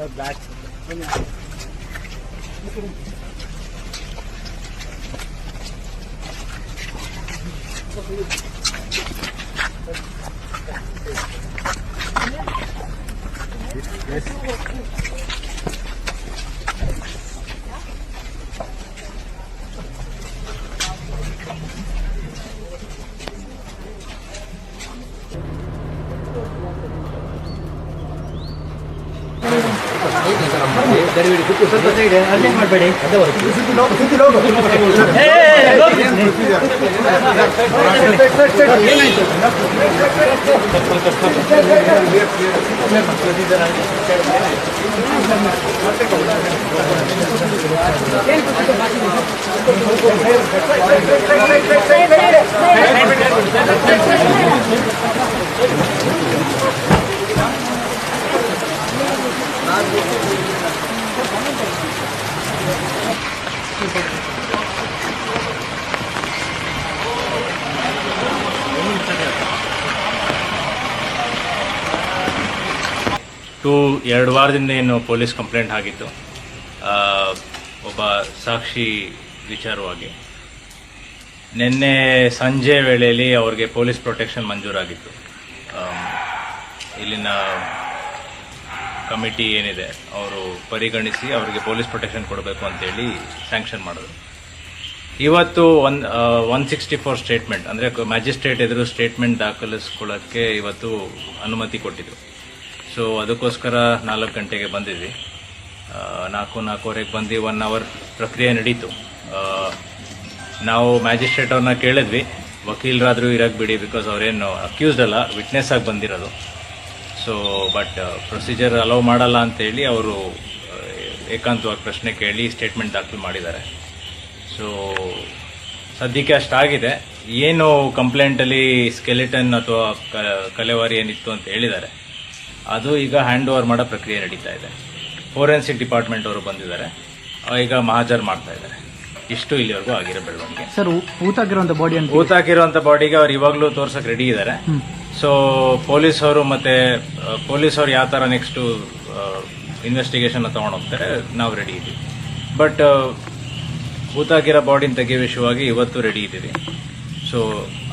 Sir, black. Yes. Urgent ಮಾಡಬೇಡಿ two, ಎರಡು ವಾರದಿಂದ ಏನು ಪೊಲೀಸ್ ಕಂಪ್ಲೇಂಟ್ ಆಗಿತ್ತು. ಒಬ್ಬ ಸಾಕ್ಷಿ ವಿಚಾರವಾಗಿ. ನಿನ್ನೆ ಸಂಜೆ ವೇಳೆಯಲ್ಲಿ ಅವ್ರಿಗೆ ಪೊಲೀಸ್ ಪ್ರೊಟೆಕ್ಷನ್ ಮಂಜೂರಾಗಿತ್ತು. ಇಲ್ಲಿನ ಕಮಿಟಿ ಏನಿದೆ, ಅವರು ಪರಿಗಣಿಸಿ ಅವರಿಗೆ ಪೊಲೀಸ್ ಪ್ರೊಟೆಕ್ಷನ್ ಕೊಡಬೇಕು ಅಂತೇಳಿ ಸ್ಯಾಂಕ್ಷನ್ ಮಾಡಿದ್ರು. ಇವತ್ತು one one sixty four statement ಅಂದರೆ ಮ್ಯಾಜಿಸ್ಟ್ರೇಟ್ ಎದುರು ಸ್ಟೇಟ್ಮೆಂಟ್ ದಾಖಲಿಸ್ಕೊಳ್ಳೋಕ್ಕೆ ಇವತ್ತು ಅನುಮತಿ ಕೊಟ್ಟಿದ್ರು. ಸೊ ಅದಕ್ಕೋಸ್ಕರ ನಾಲ್ಕು ಗಂಟೆಗೆ ಬಂದಿದ್ವಿ. ನಾಲ್ಕು ನಾಲ್ಕೂವರೆಗೆ ಬಂದು ಒನ್ ಅವರ್ ಪ್ರಕ್ರಿಯೆ ನಡೀತು. ನಾವು ಮ್ಯಾಜಿಸ್ಟ್ರೇಟ್ ಅವ್ರನ್ನ ಕೇಳಿದ್ವಿ. ವಕೀಲರಾದರೂ ಇರೋಕ್ಕೆ ಬಿಡಿ ಬಿಕಾಸ್ ಅವರೇನು ಅಕ್ಯೂಸ್ಡ್ ಅಲ್ಲ ವಿಟ್ನೆಸ್ ಆಗಿ ಬಂದಿರೋದು. ಸೊ ಬಟ್ ಪ್ರೊಸೀಜರ್ ಅಲೌ ಮಾಡಲ್ಲ ಅಂತೇಳಿ ಅವರು ಏಕಾಂತವಾಗಿ ಪ್ರಶ್ನೆ ಕೇಳಿ ಸ್ಟೇಟ್ಮೆಂಟ್ ದಾಖಲು ಮಾಡಿದ್ದಾರೆ. ಸೊ ಸದ್ಯಕ್ಕೆ ಅಷ್ಟಾಗಿದೆ. ಏನು ಕಂಪ್ಲೇಂಟಲ್ಲಿ ಸ್ಕೆಲಿಟನ್ ಅಥವಾ ಕ- ಕಲೆವಾರಿ ಏನಿತ್ತು ಅಂತ ಹೇಳಿದ್ದಾರೆ. ಅದು ಈಗ ಹ್ಯಾಂಡ್ ಓವರ್ ಮಾಡೋ ಪ್ರಕ್ರಿಯೆ ನಡೀತಾ ಇದೆ. ಫೋರೆನ್ಸಿಕ್ ಡಿಪಾರ್ಟ್ಮೆಂಟ್ ಅವರು ಬಂದಿದ್ದಾರೆ. ಈಗ ಮಹಾಜರ್ ಮಾಡ್ತಾ ಇದ್ದಾರೆ. ಇಷ್ಟು ಇಲ್ಲಿವರೆಗೂ ಆಗಿರೋ ಬೆಳವಣಿಗೆ. ಸರ್ ಊತಾಕಿರುವಂಥ ಬಾಡಿ ಅಂತ ಊತಾಕಿರುವಂತ ಬಾಡಿಗೆ ಅವ್ರು ಇವಾಗಲೂ ತೋರ್ಸಕ್ ರೆಡಿ ಇದ್ದಾರೆ. ಸೊ ಪೊಲೀಸ್ ಅವರು ಮತ್ತೆ ಪೊಲೀಸ್ ಅವರು ಯಾವ ತರ ನೆಕ್ಸ್ಟ್ ಇನ್ವೆಸ್ಟಿಗೇಷನ್ ತಗೊಂಡು ಹೋಗ್ತಾರೆ ನಾವು ರೆಡಿ ಇದ್ದೀವಿ ಬಟ್ ಊತಾಕಿರೋ ಬಾಡಿನ ತೆಗೆಯೋ ವಿಷಯವಾಗಿ ಇವತ್ತು ರೆಡಿ ಇದ್ದೀವಿ ಸೊ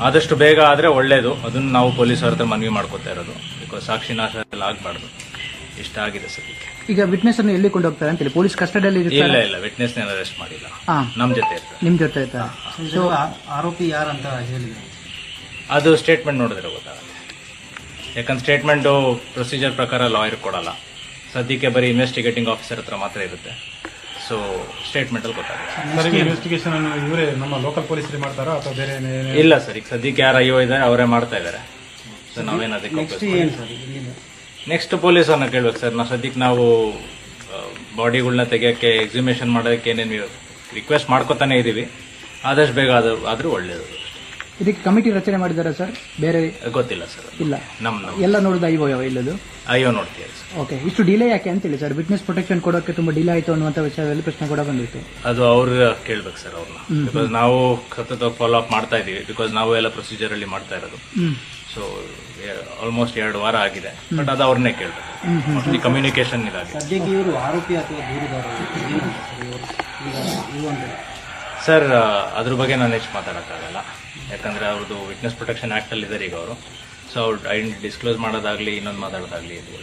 ಆದಷ್ಟು ಬೇಗ ಆದರೆ ಒಳ್ಳೇದು. ಅದನ್ನು ನಾವು ಪೊಲೀಸ್ ಅವ್ರ ಹತ್ರ ಮನವಿ ಮಾಡ್ಕೋತಾ ಇರೋದು. ಬಿಕಾಸ್ ಸಾಕ್ಷಿ ನಾಶ ಎಲ್ಲ ಆಗಬಾರ್ದು. ಇಷ್ಟ ಆಗಿದೆ ಸದ್ಯಕ್ಕೆ. ಈಗ ವಿಟ್ನೆಸ್ ಅನ್ನು ಎಲ್ಲಿ ಕೊಂಡು ಹೋಗ್ತಾರೆ ಅಂತೇಳಿ? ಪೊಲೀಸ್ ಕಸ್ಟಡಿಯಲ್ಲಿ ಇಲ್ಲ ಇಲ್ಲ. ವಿಟ್ನೆಸ್ ಅರೆಸ್ಟ್ ಮಾಡಿಲ್ಲ. ನಮ್ಮ ಜೊತೆ ಇರ್ತಾರೆ. ನಿಮ್ ಜೊತೆ ಆಯ್ತಾ ಸೊ ಆರೋಪಿ ಯಾರಂತ ಹೇಳಿದ್ರು? ಅದು ಸ್ಟೇಟ್ಮೆಂಟ್ ನೋಡಿದ್ರೆ ಗೊತ್ತಾಗುತ್ತೆ. ಯಾಕಂದ್ರೆ ಸ್ಟೇಟ್ಮೆಂಟು ಪ್ರೊಸೀಜರ್ ಪ್ರಕಾರ ಲಾಯರ್ ಕೊಡಲ್ಲ. ಸದ್ಯಕ್ಕೆ ಬರೀ ಇನ್ವೆಸ್ಟಿಗೇಟಿಂಗ್ ಆಫೀಸರ್ ಹತ್ರ ಮಾತ್ರ ಇರುತ್ತೆ. ಸೊ ಸ್ಟೇಟ್ಮೆಂಟಲ್ಲಿ ಗೊತ್ತಾಗುತ್ತೆ. ಇನ್ವೆಸ್ಟಿಗೇಷನ್ ಇವರೇ ನಮ್ಮ ಲೋಕಲ್ ಪೊಲೀಸರು ಮಾಡ್ತಾರಾ ಅಥವಾ ಬೇರೆ ಇಲ್ಲ ಸರ್ ಈಗ ಸದ್ಯಕ್ಕೆ ಯಾರು ಅಯ್ಯೋ ಇದ್ದಾರೆ ಅವರೇ ಮಾಡ್ತಾ ಇದ್ದಾರೆ ಸೊ ನಾವೇನು ಅದಕ್ಕೆ ನೆಕ್ಸ್ಟ್ ಏನು ನೆಕ್ಸ್ಟ್ ಪೊಲೀಸ್ ಅವ್ರನ್ನ ಕೇಳ್ಬೇಕು ಸರ್. ನಾವು ಸದ್ಯಕ್ಕೆ ನಾವು ಬಾಡಿಗಳನ್ನ ತೆಗಿಯೋಕ್ಕೆ ಎಕ್ಸಿಮೇಷನ್ ಮಾಡೋದಕ್ಕೆ ಏನೇನು ರಿಕ್ವೆಸ್ಟ್ ಮಾಡ್ಕೊತಾನೆ ಇದ್ದೀವಿ ಆದಷ್ಟು ಬೇಗ ಅದು ಆದರೂ ಒಳ್ಳೆಯದು ಇದಕ್ಕೆ ಕಮಿಟಿ ರಚನೆ ಮಾಡಿದಾರ ಸರ್? ಬೇರೆ ಗೊತ್ತಿಲ್ಲ ಸರ್. ಇಲ್ಲ. ನಮ್ಮ ಎಲ್ಲ ನೋಡಿದ ಐವೋ ಯಾವ ಇಲ್ಲದು? ಅಯ್ಯೋ ನೋಡ್ತೀವಿ ಸರ್. ಓಕೆ ಇಷ್ಟು ಡಿಲೇ ಯಾಕೆ ಅಂತೇಳಿ ಸರ್. ವಿಟ್ನೆಸ್ ಪ್ರೊಟೆಕ್ಷನ್ ಕೊಡೋಕೆ ತುಂಬಾ ಡಿಲೇ ಆಯ್ತು ಅನ್ನುವಂಥ ವಿಷಯದಲ್ಲಿ ಪ್ರಶ್ನೆ ಕೂಡ ಬಂದಿತ್ತು. ಅದು ಅವ್ರ ಕೇಳ್ಬೇಕು ಸರ್ ಅವ್ರನ್ನ. ಬಿಕಾಸ್ ನಾವು ಸತತ ಫಾಲೋ ಅಪ್ ಮಾಡ್ತಾ ಇದೀವಿ. ಬಿಕಾಸ್ ನಾವು ಎಲ್ಲ ಪ್ರೊಸೀಜರ್ ಅಲ್ಲಿ ಮಾಡ್ತಾ ಇರೋದು. ಸೊ ಆಲ್ಮೋಸ್ಟ್ ಎರಡು ವಾರ ಆಗಿದೆ. ಬಟ್ ಅದು ಅವ್ರನ್ನೇ ಕೇಳ್ಬೇಕು. ಕಮ್ಯುನಿಕೇಶನ್ ಇದಾಗಿದೆ ಸದ್ಯಕ್ಕೆ ಇವರು ಆರೋಪಿ ಅಥವಾ ದೂರುದಾರ ಸರ್ ಅದ್ರ ಬಗ್ಗೆ ನಾನು ಹೆಚ್ಚು ಮಾತಾಡೋಕ್ಕಾಗಲ್ಲ. ಯಾಕಂದ್ರೆ ಅವ್ರದ್ದು ವಿಟ್ನೆಸ್ ಪ್ರೊಟೆಕ್ಷನ್ ಆ್ಯಕ್ಟಲ್ಲಿ ಅಲ್ಲಿ ಇದ್ದಾರೆ ಈಗ ಅವರು. ಸೊ ಅವ್ರು ಐಡೆಂಟಿ ಡಿಸ್ಕ್ಲೋಸ್ ಮಾಡೋದಾಗ್ಲಿ ಇನ್ನೊಂದು ಮಾತಾಡೋದಾಗಲಿ ಇದು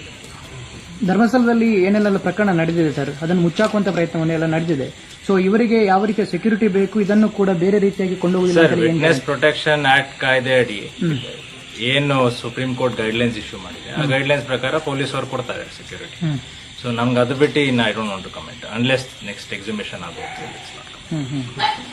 ಧರ್ಮಸ್ಥಳದಲ್ಲಿ ಏನೆಲ್ಲ ಪ್ರಕರಣ ನಡೆದಿದೆ ಸರ್ ಅದನ್ನು ಮುಚ್ಚಾಕುವಂತ ಪ್ರಯತ್ನವನ್ನೆಲ್ಲ ನಡೆದಿದೆ. ಸೊ ಇವರಿಗೆ ಯಾವ ರೀತಿಯ ಸೆಕ್ಯೂರಿಟಿ ಬೇಕು? ಇದನ್ನು ಕೂಡ ಬೇರೆ ರೀತಿಯಾಗಿ ಕೊಂಡು ವಿಟ್ನೆಸ್ ಪ್ರೊಟೆಕ್ಷನ್ ಆಕ್ಟ್ ಕಾಯ್ದೆ ಅಡಿ ಏನು ಸುಪ್ರೀಂ ಕೋರ್ಟ್ ಗೈಡ್ಲೈನ್ಸ್ ಇಶ್ಯೂ ಮಾಡಿದೆ. ಆ ಗೈಡ್ಲೈನ್ಸ್ ಪ್ರಕಾರ ಪೊಲೀಸ್ ಅವರು ಕೊಡ್ತಾರೆ ಸೆಕ್ಯೂರಿಟಿ ಸೊ ನಮ್ಗೆ ಅದು ಬಿಟ್ಟು ಇನ್ನು I don't want to comment unless next exhibition ಆಗುತ್ತೆ Mm-hmm.